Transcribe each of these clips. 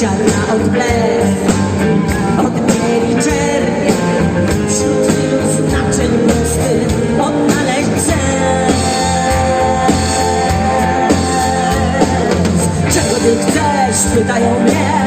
ziarna od blew, od bieli czerwie, wśród wielu znaczeń prostych odnaleźć cel. Czego ty chcesz, pytają mnie.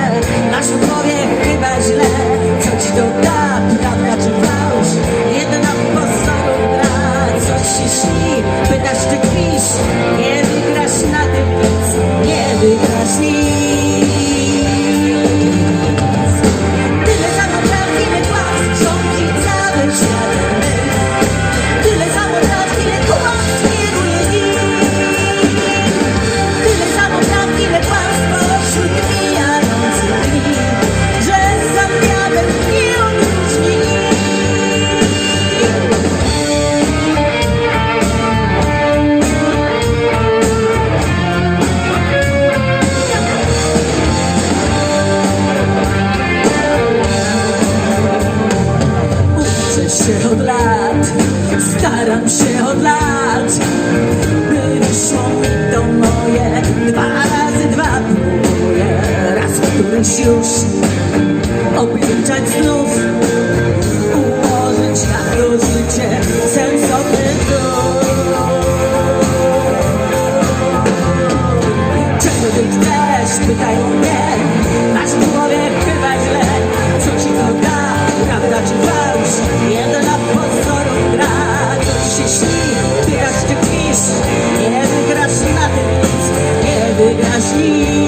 lat. Staram się od lat. By wyszło mi to moje. Dwa razy dwa próbuję Raz któryś już. Obliczać znów. see.